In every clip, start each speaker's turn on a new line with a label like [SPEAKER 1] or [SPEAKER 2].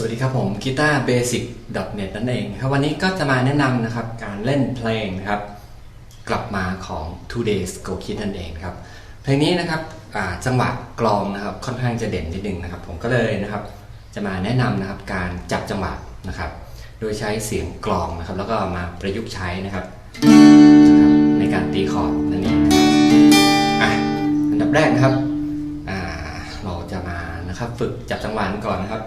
[SPEAKER 1] สวัสดีครับผมกีตาร์เบสิก .net นั่นเองครับวันนี้ก็จะมาแนะนำนะครับการเล่นเพลงนะครับ กลับมาของ Two Days Go Kid นั่นเองครับ เพลงนี้นะครับจังหวะกลองนะครับค่อนข้างจะเด่นนิดนึงนะครับ ผมก็เลยนะครับ จะมาแนะนำนะครับการจับจังหวะนะครับ โดยใช้เสียงกลองนะครับ แล้วก็มาประยุกต์ใช้นะครับ ในการตีคอร์ดนั่นเองอะอันดับแรกนะครับเราจะมานะครับฝึกจับจังหวะก่อนนะครับ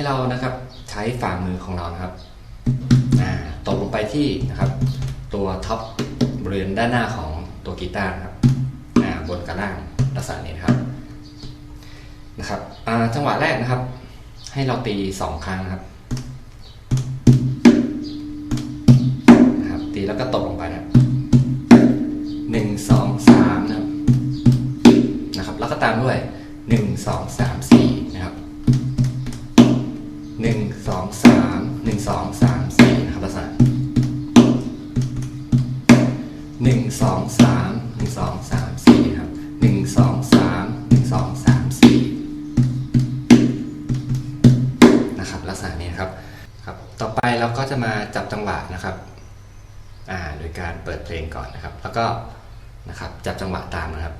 [SPEAKER 1] ให้เรานะครับใช้ฝ่ามือของเรานะครับตกลงไปที่นะครับตัวท็อปบริเวณด้านหน้าของตัวกีตาร์ครับบนกับล่างลักษณะนี้นะครับนะครับจังหวะแรกนะครับ ให้เราตีสองครั้งนะครับนะครับตีแล้วก็ตกลงไปนะหนึ่งสองสามนะครับนะครับ แล้วก็ตามด้วยหนึ่งสองสามสี่ สองสามสี่นะครับลักษณะหนึ่งสองสามหนึ่งสองสามสี่ครับหนึ่งสองสามหนึ่งสองสามสี่นะครับลักษณะนี้นครับครับ ต่อไปเราก็จะมาจับจังหวะนะครับอ่าโดยการเปิดเพลงก่อนนะครับ แล้วก็นะครับจับจังหวะตามนะครับ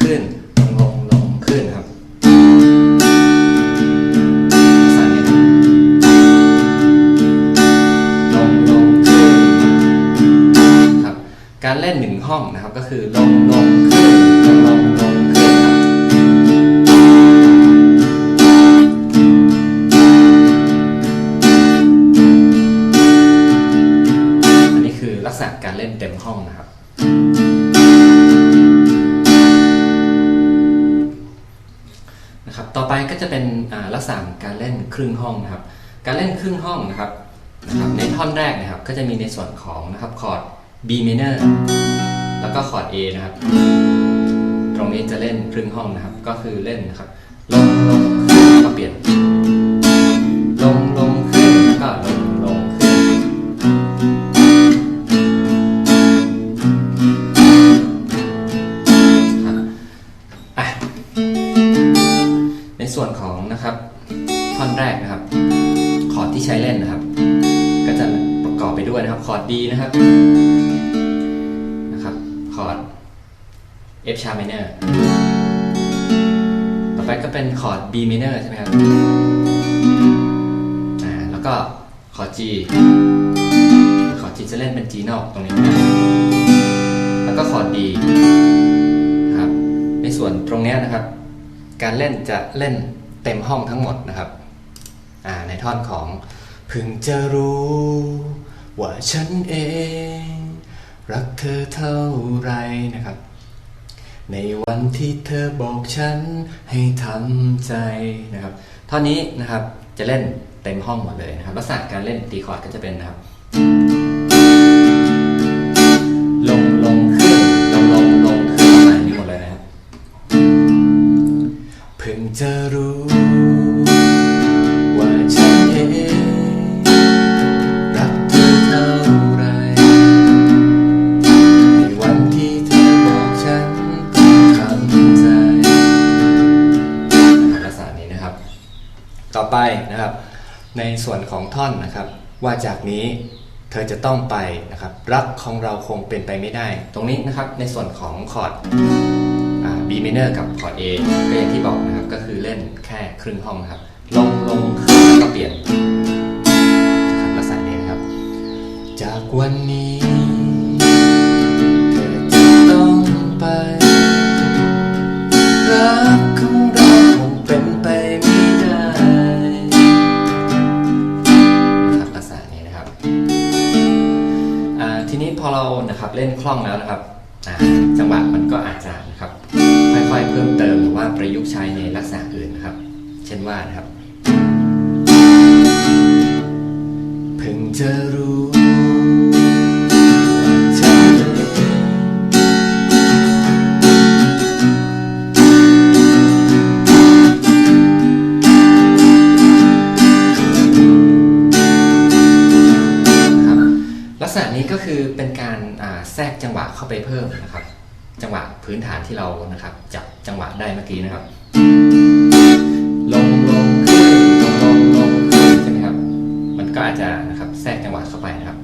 [SPEAKER 2] ขึ้น ลงลง
[SPEAKER 1] ลงขึ้นครับสายนี้ครับลงลงขึ้นครับการเล่นหนึ่งห้องนะครับก็คือลงลงขึ้นลงลงลงขึ้นครับอันนี้คือลักษณะการเล่นเต็มห้องนะครับนะครับ จะเป็นลักษณะการเล่นครึ่งห้องนะครับ การเล่นครึ่งห้องนะครับนะครับในท่อนแรกนะครับก็จะมีในส่วนของนะครับคอร์ด B minor แล้วก็คอร์ด A นะครับ ตรงนี้จะเล่นครึ่งห้องนะครับ ก็คือเล่นนะครับลงลงขึ้นแล้วก็เปลี่ยน D นะครับนะครับคอร์ด F sharp minor ต่อไปก็เป็นคอร์ด B minor ใช่ไหมครับอ่าแล้วก็คอร์ด G คอร์ด G จะเล่นเป็น G นอกตรงนี้นะแล้วก็คอร์ด D ครับในส่วนตรงนี้นะครับ การเล่นจะเล่นเต็มห้องทั้งหมดนะครับอ่าในท่อนของพิ่งจะรู้ ว่าฉันเอง รักเธอเท่าไรนะครับ ในวันที่เธอบอกฉันให้ทำใจนะครับท่อนนี้นะครับจะเล่นเต็มห้องหมดเลยนะครับลักษณะการเล่นตีคอร์ดก็จะเป็นนะครับ ไปนะครับ ในส่วนของท่อนนะครับ ว่าจากนี้เธอจะต้องไปนะครับ รักของเราคงเป็นไปไม่ได้ ตรงนี้นะครับในส่วนของคอร์ด B minor กับคอร์ด A ก็อย่างที่บอกนะครับก็คือเล่นแค่ครึ่งห้องครับ ลงลงขึ้นแล้วก็เปลี่ยนนะครับลักษณะนี้นะครับ จากวันนี้ พอเรานะครับเล่นคล่องแล้วนะครับจังหวะมันก็อาจจะนะครับค่อยๆเพิ่มเติมหรือว่าประยุกต์ใช้ในลักษณะอื่นนะครับ เช่นว่านะครับ เพิ่งจะรู้ จังหวะพื้นฐานที่เรานะครับจับจังหวะได้เมื่อกี้นะครับ ลงลงขึ้นลงลงลงขึ้นใช่ไหมครับ มันก็อาจจะนะครับแทรกจังหวะเข้าไปนะครับ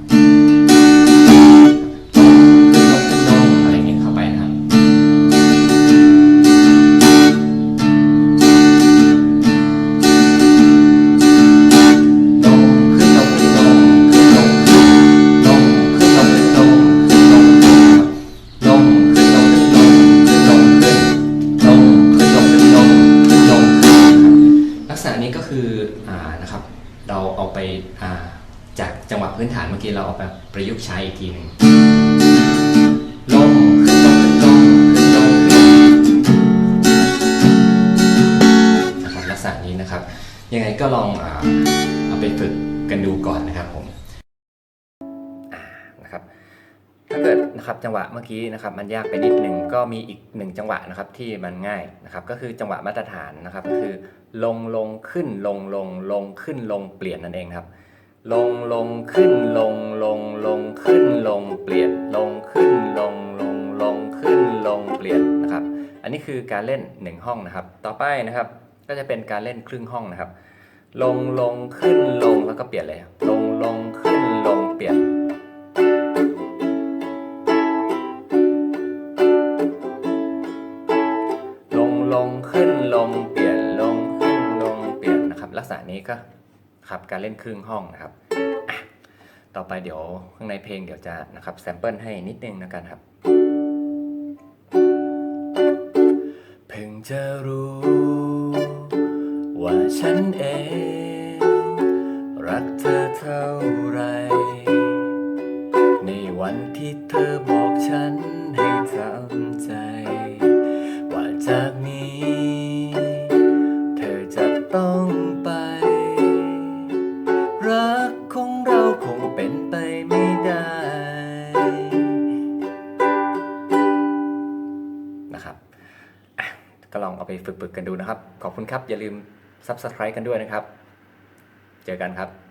[SPEAKER 1] จังหวะพื้นฐานเมื่อกี้เราเอาไปประยุกต์ใช้อีกทีหนึ่งลงขึ้นลงขึ้นลงขึ้นลงขึ้นะครับลักษณะนี้นะครับ ยังไงก็ลองเอาไปฝึกกันดูก่อนนะครับผมนะครับ ถ้าเกิดนะครับจังหวะเมื่อกี้นะครับ มันยากไปนิดหนึ่งก็มีอีกหนึ่งจังหวะนะครับที่มันง่ายนะครับ ก็คือจังหวะมาตรฐานนะครับก็คือ ลงลงขึ้นลงลงลงขึ้นลงเปลี่ยนนั่นเองครับ ลงลงขึ้นลงลงลงขึ้นลงเปลี่ยนลงขึ้นลงลงลงขึ้นลงเปลี่ยนนะครับ อันนี้คือการเล่น 1 ห้องนะครับ ต่อไปนะครับก็จะเป็นการเล่นครึ่งห้องนะครับ ลงลงขึ้นลงแล้วก็เปลี่ยนเลยลงลงขึ้นลงเปลี่ยน ลงลงขึ้นลงเปลี่ยนลงขึ้นลงเปลี่ยนนะครับ ลักษณะนี้ก็ ครับการเล่นครึ่งห้องนะครับต่อไปเดี๋ยวข้างในเพลงเดี๋ยวจะนะครับแซมเปิลให้นิดนึงนะกันครับ เพิ่งจะรู้ ว่าฉันเอง รักเธอเท่าไร ในวันที่เธอ ก็ลองเอาไปฝึกๆกันดูนะครับ ขอบคุณครับ อย่าลืม Subscribe กันด้วยนะครับ เจอกันครับ